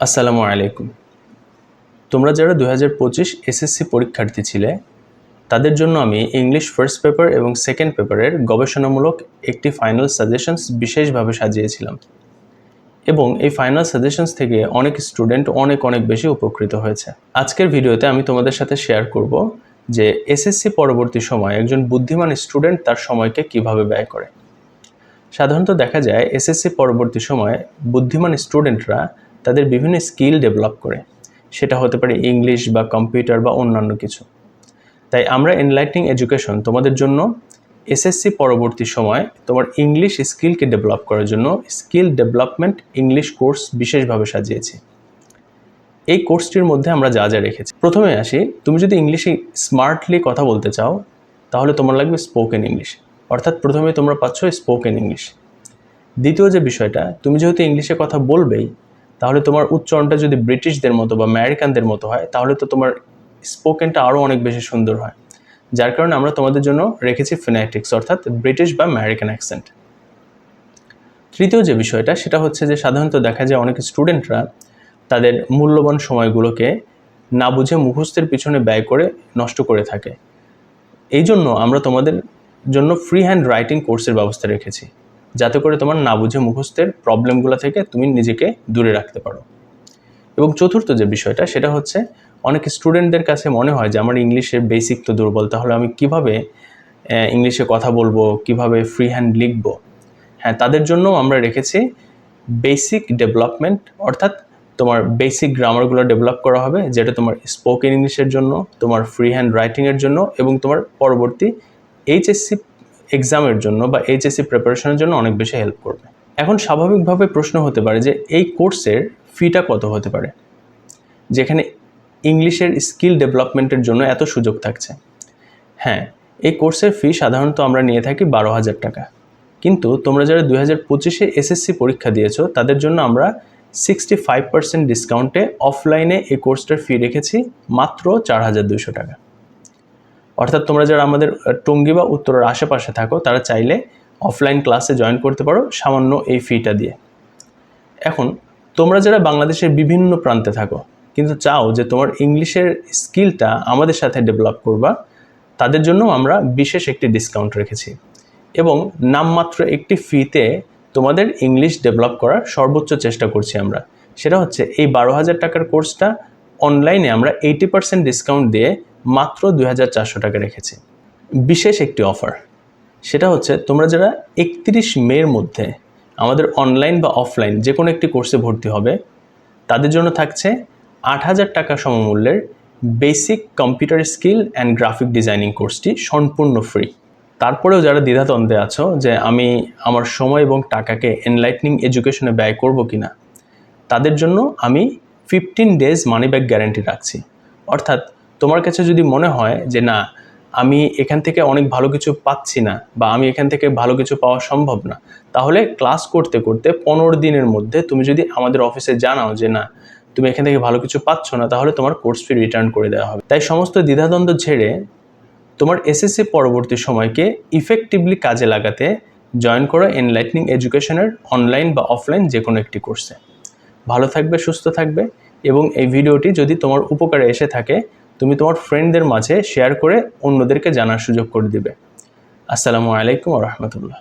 আসসালামু আলাইকুম। তোমরা যারা দু হাজার পঁচিশ এসএসসি পরীক্ষার্থী ছিলে, তাদের জন্য আমি ইংলিশ ফার্স্ট পেপার এবং সেকেন্ড পেপারের গবেষণামূলক একটি ফাইনাল সাজেশনস বিশেষভাবে সাজিয়েছিলাম। এবং এই ফাইনাল সাজেশনস থেকে অনেক স্টুডেন্ট অনেক অনেক বেশি উপকৃত হয়েছে। আজকের ভিডিওতে আমি তোমাদের সাথে শেয়ার করব যে এসএসসি পরবর্তী সময় একজন বুদ্ধিমান স্টুডেন্ট তার সময়কে কীভাবে ব্যয় করে। সাধারণত দেখা যায় এসএসসি পরবর্তী সময়ে বুদ্ধিমান স্টুডেন্টরা তাদের বিভিন্ন স্কিল ডেভেলপ করে। সেটা হতে পারে ইংলিশ বা কম্পিউটার বা অন্যান্য কিছু। তাই আমরা এনলাইটিং এডুকেশন তোমাদের জন্য এসএসসি পরবর্তী সময় তোমার ইংলিশ স্কিলকে ডেভেলপ করার জন্য স্কিল ডেভেলপমেন্ট ইংলিশ কোর্স বিশেষভাবে সাজিয়েছি। এই কোর্সটির মধ্যে আমরা যা যা রেখেছি। প্রথমে আসি, তুমি যদি ইংলিশে স্মার্টলি কথা বলতে চাও, তাহলে তোমার লাগবে স্পোকেন ইংলিশ অর্থাৎ প্রথমে তোমরা পাচ্ছ স্পোকেন ইংলিশ দ্বিতীয় যে বিষয়টা, তুমি যেহেতু ইংলিশে কথা বলবেই তাহলে তোমার উচ্চারণটা যদি ব্রিটিশদের মতো বা আমেরিকানদের মতো হয়, তাহলে তো তোমার স্পোকেনটা আরও অনেক বেশি সুন্দর হয়। যার কারণে আমরা তোমাদের জন্য রেখেছি ফিনাইটিক্স অর্থাৎ ব্রিটিশ বা আমেরিকান অ্যাকসেন্ট তৃতীয় যে বিষয়টা, সেটা হচ্ছে যে সাধারণত দেখা যায় অনেক স্টুডেন্টরা তাদের মূল্যবান সময়গুলোকে না বুঝে মুখস্থের পিছনে ব্যয় করে নষ্ট করে থাকে। এই জন্য আমরা তোমাদের জন্য ফ্রি হ্যান্ড রাইটিং কোর্সের ব্যবস্থা রেখেছি। যাতে করে তোমার না বুঝে মুখস্থের প্রবলেমগুলো থেকে তুমি নিজেকে দূরে রাখতে পারো। এবং চতুর্থ যে বিষয়টা, সেটা হচ্ছে অনেক স্টুডেন্টদের কাছে মনে হয় যে আমার ইংলিশের বেসিক তো দুর্বল, তাহলে আমি কীভাবে ইংলিশে কথা বলব, কীভাবে ফ্রি হ্যান্ড লিখব? হ্যাঁ তাদের জন্য আমরা রেখেছি বেসিক ডেভেলপমেন্ট অর্থাৎ তোমার বেসিক গ্রামারগুলো ডেভেলপ করা হবে, যেটা তোমার স্পোকেন ইংলিশের জন্য, তোমার ফ্রি হ্যান্ড রাইটিংয়ের জন্য, এবং তোমার পরবর্তী এইচএসসি এক্সামের জন্য বা এইচএসসি প্রিপারেশনের জন্য অনেক বেশি হেল্প করবে। এখন স্বাভাবিকভাবে প্রশ্ন হতে পারে যে এই কোর্সের ফিটা কত হতে পারে? যেখানে ইংলিশের স্কিল ডেভেলপমেন্টের জন্য এত সুযোগ থাকছে। হ্যাঁ এই কোর্সের ফি সাধারণত আমরা নিয়ে থাকি বারো হাজার টাকা। কিন্তু তোমরা যারা দুই হাজার পঁচিশে এসএসসি পরীক্ষা দিয়েছ, তাদের জন্য আমরা সিক্সটি ফাইভ পার্সেন্ট ডিসকাউন্টে অফলাইনে এই কোর্সটার ফি রেখেছি মাত্র চার হাজার দুশো টাকা। অর্থাৎ তোমরা যারা আমাদের টঙ্গী বা উত্তরের আশেপাশে থাকো, তারা চাইলে অফলাইন ক্লাসে জয়েন করতে পারো সামান্য এই ফিটা দিয়ে। এখন, তোমরা যারা বাংলাদেশের বিভিন্ন প্রান্তে থাকো, কিন্তু চাও যে তোমার ইংলিশের স্কিলটা আমাদের সাথে ডেভেলপ করবা, তাদের জন্য আমরা বিশেষ একটি ডিসকাউন্ট রেখেছি। এবং নামমাত্র একটি ফিতে তোমাদের ইংলিশ ডেভেলপ করার সর্বোচ্চ চেষ্টা করছি আমরা। সেটা হচ্ছে এই বারো হাজার টাকার কোর্সটা অনলাইনে আমরা এইটি পার্সেন্ট ডিসকাউন্ট দিয়ে মাত্র দুই হাজার চারশো টাকা রেখেছি। বিশেষ একটি অফার। সেটা হচ্ছে, তোমরা যারা একত্রিশ মের মধ্যে আমাদের অনলাইন বা অফলাইন যে কোনো একটি কোর্সে ভর্তি হবে, তাদের জন্য থাকছে আট হাজার টাকা সমমূল্যের basic computer skill and graphic designing কোর্সটি সম্পূর্ণ ফ্রি। তারপরেও যারা দ্বিধাদ্বন্দ্বে আছো যে আমি আমার সময় এবং টাকাকে এনলাইটনিং এডুকেশনে ব্যয় করব কি না তাদের জন্য আমি fifteen days money back guarantee রাখছি। অর্থাৎ তোমার কাছে যদি মনে হয় যে না, আমি এখান থেকে অনেক ভালো কিছু পাচ্ছি না বা আমি এখান থেকে ভালো কিছু পাওয়া সম্ভব না, তাহলে ক্লাস করতে করতে পনেরো দিনের মধ্যে তুমি যদি আমাদের অফিসে জানাও যে না, তুমি এখান থেকে ভালো কিছু পাচ্ছ না, তাহলে তোমার কোর্স ফি রিটার্ন করে দেওয়া হবে। তাই সমস্ত দ্বিধাদ্বন্দ্ব ছেড়ে তোমার এসএসসি পরবর্তী সময়কে ইফেক্টিভলি কাজে লাগাতে জয়েন করো এনলাইটনিং এডুকেশনের অনলাইন বা অফলাইন যে কোনো একটি কোর্সে ভালো থাকবে, সুস্থ থাকবে এবং এই ভিডিওটি যদি তোমার উপকারে এসে থাকে তুমি তোমার ফ্রেন্ডদের মাঝে শেয়ার করে অন্যদেরকে জানার সুযোগ করে দিবে। আসসালামু আলাইকুম রহমতুল্লাহ।